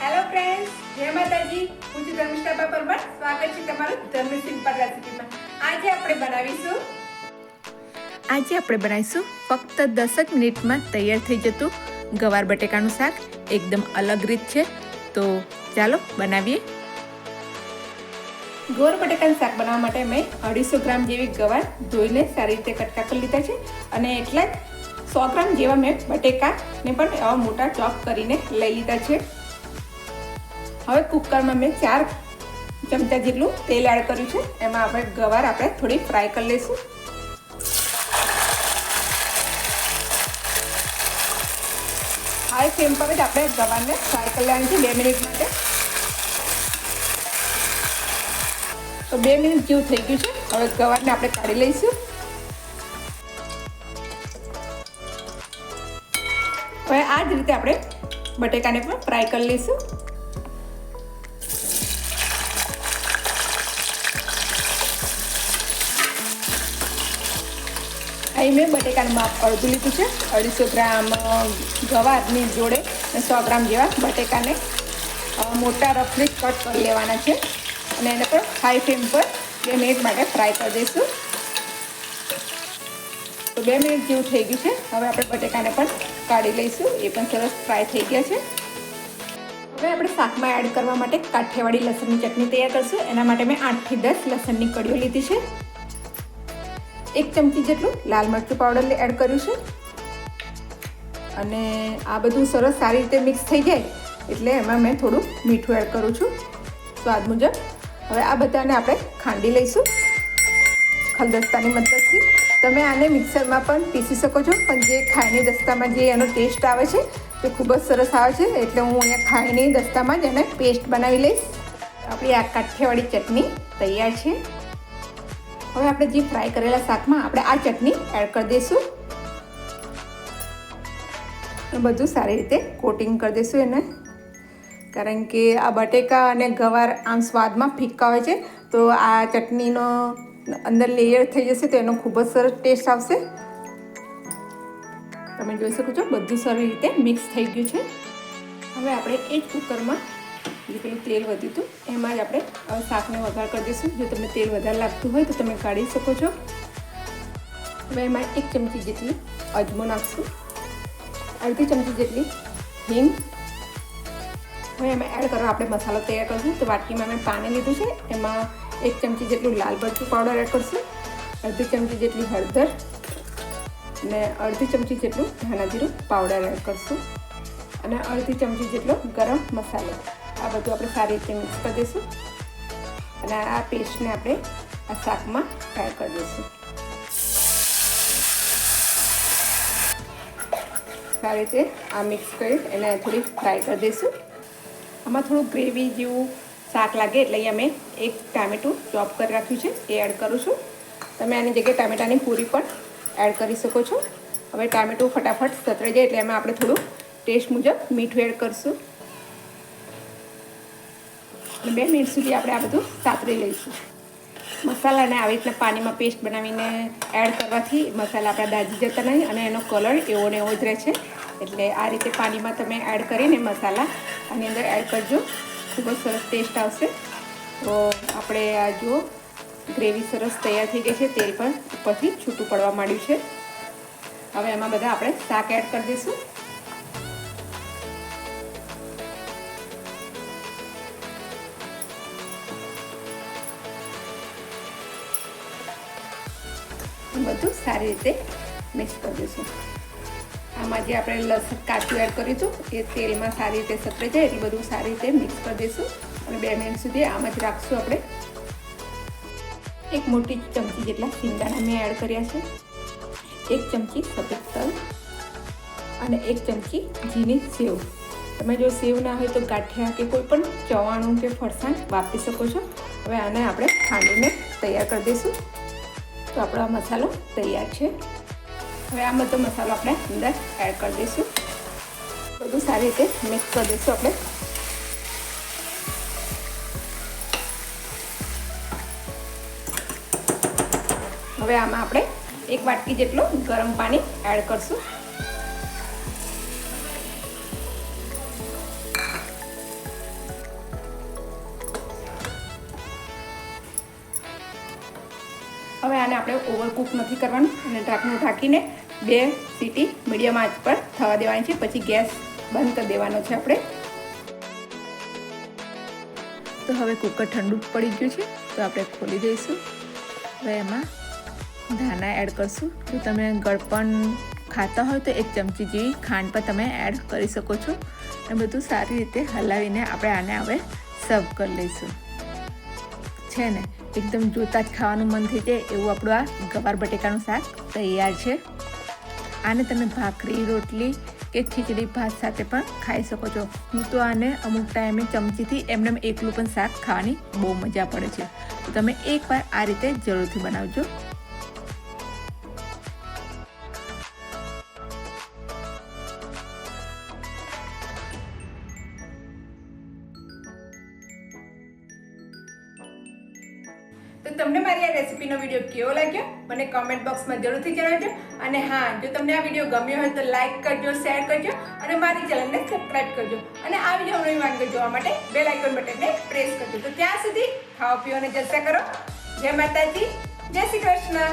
Hello friends જય માતાજી. હું છું ધર્મિષ્ઠા પરમાર સ્વાગત છે તમારું ધર્મ સિમ્પલ રેસિપીમાં. આજે આપણે બનાવીશું આજે આપણે બનાવીશું ફક્ત દસક મિનિટમાં તૈયાર થઈ જતું ગવાર બટેકાનું શાક. એકદમ અલગ રીત છે. તો ચાલો બનાવીએ. ગોર બટેકાનું શાક બનાવવા માટે મેં અઢીસો ગ્રામ જેવી ગવાર ધોઈને સારી રીતે કટકા કરી લીધા છે. અને એટલા જ સો ગ્રામ જેવા મેં બટેકાને પણ એવા મોટા ચોપ કરીને લઈ લીધા છે. હવે કુકરમાં મેં ચાર ચમચા જેટલું તેલ એડ કર્યું છે. એમાં આપણે ગવાર આપણે થોડી ફ્રાય કરી લઈશું. હાઈ ફ્લેમ પર જ આપણે ગવારને ફ્રાય કરી લેવાની છે બે મિનિટ માટે. તો બે મિનિટ જેવું થઈ ગયું છે. હવે ગવારને આપણે કાઢી લઈશું. હવે આ જ રીતે આપણે બટેકાને પણ ફ્રાય કરી લઈશું. અહીં મેં, બટેકાનું માપ અડધું લીધું છે. અઢીસો ગ્રામ ગવારની જોડે સો ગ્રામ જેવા બટેકાને મોટા રફલી કટ કરી લેવાના છે. અને એને પણ હાઈ ફ્લેમ પર બે મિનિટ માટે ફ્રાય કરી દઈશું. તો બે મિનિટ જેવું થઈ ગયું છે. હવે આપણે બટેકાને પણ કાઢી લઈશું. એ પણ સરસ ફ્રાય થઈ ગયા છે. હવે આપણે શાકમાં એડ કરવા માટે કાઠિયાવાડી લસણની ચટણી તૈયાર કરશું. એના માટે મેં આઠથી દસ લસણની કડીઓ લીધી છે. એક ચમચી જેટલું લાલ મરચું પાવડર એડ કર્યું છે. અને આ બધું સરસ સારી રીતે મિક્સ થઈ જાય એટલે એમાં મેં થોડું મીઠું એડ કરું છું. સ્વાદ મુજબ. હવે આ બધાને આપણે ખાંડી લઈશું. ખલદસ્તાની મદદથી. તમે આને મિક્સરમાં પણ પીસી શકો છો, પણ જે ખાયની દસ્તામાં જે એનો ટેસ્ટ આવે છે, તે ખૂબ જ સરસ આવે છે. એટલે હું અહીંયા ખાયની દસ્તામાં જ એને પેસ્ટ બનાવી લઈશ. આપણી આ કાઠિયાવાડી ચટણી તૈયાર છે. હવે આપણે જે ફ્રાય કરેલા શાકમાં આપણે આ ચટણી એડ કરી દઈશું. બધું સારી રીતે કોટિંગ કરી દઈશું એને. કારણ કે આ બટેકા અને ગવાર આમ સ્વાદમાં ફિક્કા હોય છે, તો આ ચટણીનો અંદર લેયર થઈ જશે તો એનો ખૂબ જ સરસ ટેસ્ટ આવશે. તમે જોઈ શકો છો, બધું સારી રીતે મિક્સ થઈ ગયું છે. હવે આપણે એ જ કુકરમાં જે પેલું તેલ વધ્યું હતું. એમાં જ આપણે શાકને વઘાર કરી દઈશું. જો તમને તેલ વધારે લાગતું હોય તો તમે કાઢી શકો છો. હવે એમાં એક ચમચી જેટલી અજમો નાખશું. અડધી ચમચી જેટલી હિંગ. હવે એમાં એડ કરવા આપણે મસાલો તૈયાર કરશું. તો વાટકીમાં મેં પાણી લીધું છે. એમાં એક ચમચી જેટલું લાલ મરચું પાવડર એડ કરશું. અડધી ચમચી જેટલી હળદર. અને અડધી ચમચી જેટલું ધાણા જીરું પાવડર એડ કરશું. અને અડધી ચમચી જેટલો ગરમ મસાલો. આ બધું આપણે સારી રીતે મિક્સ કરી દઈશું. અને આ પેસ્ટને આપણે આ શાકમાં ફ્રાય કરી દઈશું. સારી રીતે આ મિક્સ કરી એને થોડી ફ્રાય કરી દઈશું. આમાં થોડું ગ્રેવી જેવું શાક લાગે એટલે અહીંયા મેં એક ટામેટું ચોપ કરી રાખ્યું છે, એ એડ કરું છું. તમે આની જગ્યાએ ટામેટાની પૂરી પણ એડ કરી શકો છો. હવે ટામેટું ફટાફટ સતરાઈ જાય એટલે એમાં આપણે થોડું ટેસ્ટ મુજબ મીઠું એડ કરશું. અને બે મિનિટ સુધી આપણે આ બધું સાતરી લઈશું. મસાલાને આવી રીતના પાણીમાં પેસ્ટ બનાવીને એડ કરવાથી મસાલા આપણા દાજી જતા નહીં અને એનો કલર એવો ને એવો જ રહે છે. એટલે આ રીતે પાણીમાં તમે એડ કરીને મસાલા આની અંદર એડ કરજો. ખૂબ જ સરસ ટેસ્ટ આવશે. તો આપણે આ જુઓ ગ્રેવી સરસ તૈયાર થઈ ગઈ છે. તેલ પણ ઉપરથી છૂટું પડવા માંડ્યું છે. હવે એમાં બધા આપણે શાક એડ કરી દઈશું. બધું સારી રીતે મિક્સ કરી દઈશું. આમાં જે આપણે લસણ કાચું એડ કર્યું હતું, એ તેલમાં સારી રીતે સતરે જાય એટલે બધું સારી રીતે મિક્સ કરી દઈશું અને બે મિનિટ સુધી આમાં જ રાખશું આપણે. એક મોટી ચમચી જેટલા સિંગાણા મેં એડ કર્યા છે. એક ચમચી સફેદ તલ અને એક ચમચી ઝીણી સેવ. તમે જો સેવ ના હોય તો ગાંઠિયા કે કોઈ પણ ચવાણું કે ફરસાણ વાપરી શકો છો. હવે આને આપણે ખાંડીને તૈયાર કરી દઈશું. તો આપણો મસાલો તૈયાર છે. હવે આ બધો મસાલો આપણે અંદર એડ કરી દઈશું. બધું સારી રીતે મિક્સ કરી દઈશું આપણે. હવે આમાં આપણે એક વાટકી જેટલું ગરમ પાણી એડ કરશું. હવે આને આપણે ઓવરકુક નથી કરવાનું અને ઢાંકણું ઢાંકીને બે સીટી મીડિયમ આંચ પર થવા દેવાની છે. પછી ગેસ બંધ કરી દેવાનો છે આપણે. તો હવે કુકર ઠંડુ પડી ગયું છે, તો આપણે ખોલી દઈશું. હવે એમાં ધાણા એડ કરશું. જો તમે ગળપણ ખાતા હોય તો એક ચમચી જેવી ખાંડ પણ તમે એડ કરી શકો છો. અને બધું સારી રીતે હલાવીને આપણે આને હવે સર્વ કરી લઈશું. છે ને, એકદમ જોતા જ ખાવાનું મન થઈ જાય એવું આપણું આ ગવાર બટેકાનું શાક તૈયાર છે. આને તમે ભાખરી, રોટલી કે ખીચડી, ભાત સાથે પણ ખાઈ શકો છો. હું તો આને અમુક ટાઈમે ચમચીથી એમને એમ એકલું પણ શાક ખાવાની બહુ મજા પડે છે. તમે એકવાર આ રીતે જરૂરથી બનાવજો. તમને મારી આ રેસીપીનો વીડિયો કેવો લાગ્યો, મને કોમેન્ટ બોક્સમાં જરૂરથી જણાવજો. અને હા, જો તમને આ વીડિયો ગમ્યો હોય તો લાઇક કરજો શેર કરજો અને મારી ચેનલને સબસ્ક્રાઇબ કરજો. અને આ વીડિયો નવી વાનગીઓ જોવા માટે બેલ આઇકોન બટનને પ્રેસ કરજો. તો ત્યાં સુધી ખાઓ, પીઓ અને જલસા કરો. જય માતાજી, જય શ્રી કૃષ્ણ.